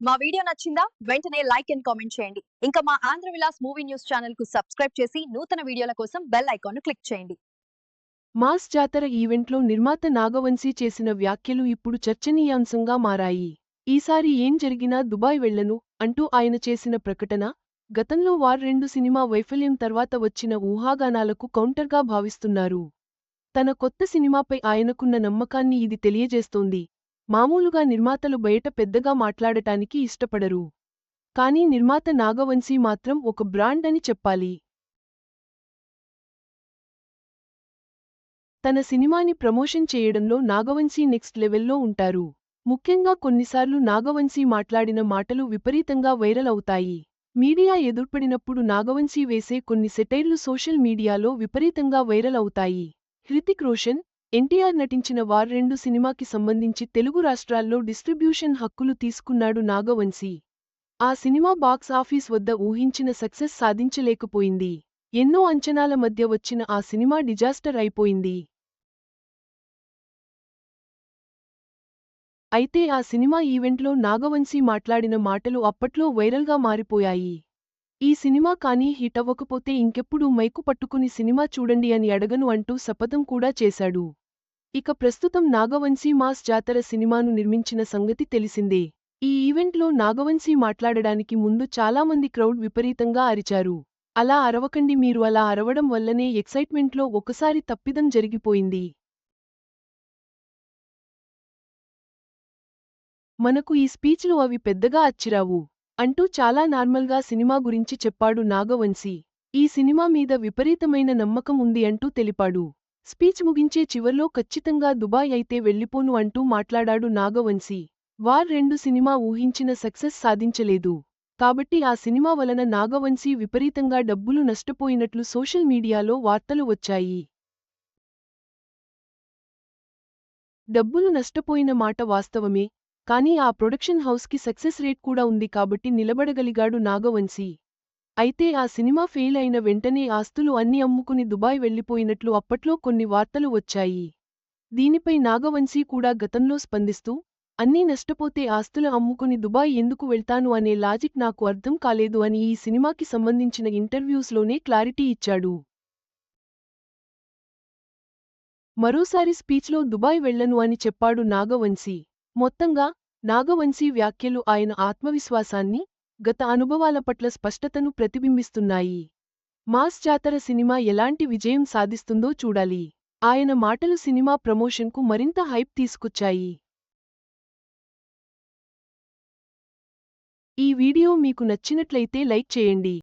మా వీడియో నచ్చిందా? వెంటనే లైక్ అండ్ కామెంట్ చేయండి. ఇంకా మా ఆంధ్ర విలాస్ మూవీ న్యూస్ ఛానల్కు సబ్స్క్రైబ్ చేసి నూతన వీడియోల కోసం బెల్ ఐకాన్ను క్లిక్ చేయండి. మాస్ జాతర ఈవెంట్లో నిర్మాత నాగవంశీ చేసిన వ్యాఖ్యలు ఇప్పుడు చర్చనీయాంశంగా మారాయి. ఈసారి ఏం జరిగినా దుబాయ్ వెళ్ళను అంటూ ఆయన చేసిన ప్రకటన గతంలో వార్ రెండు సినిమా వైఫల్యం తర్వాత వచ్చిన ఊహాగానాలకు కౌంటర్గా భావిస్తున్నారు. తన కొత్త సినిమాపై ఆయనకున్న నమ్మకాన్ని ఇది తెలియజేస్తోంది. మామూలుగా నిర్మాతలు బయట పెద్దగా మాట్లాడటానికి ఇష్టపడరు. కానీ నిర్మాత నాగవంశీ మాత్రం ఒక బ్రాండ్ అని చెప్పాలి. తన సినిమాని ప్రమోషన్ చేయడంలో నాగవంశీ నెక్స్ట్ లెవెల్లో ఉంటారు. ముఖ్యంగా కొన్నిసార్లు నాగవంశీ మాట్లాడిన మాటలు విపరీతంగా వైరల్ అవుతాయి. మీడియా ఎదుర్పడినప్పుడు నాగవంశీ వేసే కొన్ని సెటైర్లు సోషల్ మీడియాలో విపరీతంగా వైరల్ అవుతాయి. హృతిక్ రోషన్ ఎన్టీఆర్ నటించిన వార్ రెండు సినిమాకి సంబంధించి తెలుగు రాష్ట్రాల్లో డిస్ట్రిబ్యూషన్ హక్కులు తీసుకున్నాడు నాగవంశీ. ఆ సినిమా బాక్స్ ఆఫీస్ వద్ద ఊహించిన సక్సెస్ సాధించలేకపోయింది. ఎన్నో అంచనాల మధ్య వచ్చిన ఆ సినిమా డిజాస్టర్ అయిపోయింది. అయితే ఆ సినిమా ఈవెంట్లో నాగవంశీ మాట్లాడిన మాటలు అప్పట్లో వైరల్గా మారిపోయాయి. ఈ సినిమా కానీ హిట్ అవ్వకపోతే ఇంకెప్పుడు మైకు పట్టుకుని సినిమా చూడండి అని అడగను అంటూ శపథం కూడా చేశాడు. ఇక ప్రస్తుతం నాగవంశీ మాస్ జాతర సినిమాను నిర్మించిన సంగతి తెలిసిందే. ఈ ఈవెంట్లో నాగవంశీ మాట్లాడడానికి ముందు చాలామంది క్రౌడ్ విపరీతంగా అరిచారు. అలా అరవకండి మీరు అలా అరవడం వల్లనే ఎక్సైట్మెంట్లో ఒకసారి తప్పిదం జరిగిపోయింది. మనకు ఈ స్పీచ్లు అవి పెద్దగా అచ్చిరావు. అంటూ చాలా నార్మల్గా సినిమా గురించి చెప్పాడు నాగవంశీ. ఈ సినిమా మీద విపరీతమైన నమ్మకం ఉంది అంటూ తెలిపాడు. స్పీచ్ ముగించే చివర్లో ఖచ్చితంగా దుబాయ్ అయితే వెళ్ళిపోను అంటూ మాట్లాడాడు నాగవంశీ. వార్ రెండు సినిమా ఊహించిన సక్సెస్ సాధించలేదు. కాబట్టి ఆ సినిమా వలన నాగవంశీ విపరీతంగా డబ్బులు నష్టపోయినట్లు సోషల్ మీడియాలో వార్తలు వచ్చాయి. డబ్బులు నష్టపోయిన మాట వాస్తవమే కానీ ఆ ప్రొడక్షన్ హౌస్కి సక్సెస్ రేట్ కూడా ఉంది కాబట్టి నిలబడగలిగాడు నాగవంశీ. అయితే ఆ సినిమా ఫెయిల్ అయిన వెంటనే ఆస్తులు అన్ని అమ్ముకుని దుబాయ్ వెళ్ళిపోయినట్లు అప్పట్లో కొన్ని వార్తలు వచ్చాయి. దీనిపై నాగవంశీ కూడా గతంలో స్పందిస్తూ అన్నీ నష్టపోతే ఆస్తులు అమ్ముకుని దుబాయ్ ఎందుకు వెళ్తాను అనే లాజిక్ నాకు అర్థం కాలేదు అని ఈ సినిమాకి సంబంధించిన ఇంటర్వ్యూస్లోనే క్లారిటీ ఇచ్చాడు. మరోసారి స్పీచ్లో దుబాయ్ వెళ్ళను అని చెప్పాడు నాగవంశీ. మొత్తంగా నాగవంశీ వ్యాఖ్యలు ఆయన ఆత్మవిశ్వాసాన్ని గత అనుభవాల పట్ల స్పష్టతను ప్రతిబింబిస్తున్నాయి. మాస్ జాతర సినిమా ఎలాంటి విజయం సాధిస్తుందో చూడాలి. ఆయన మాటలు సినిమా ప్రమోషన్కు మరింత హైప్ తీసుకొచ్చాయి. ఈ వీడియో మీకు నచ్చినట్లయితే లైక్ చేయండి.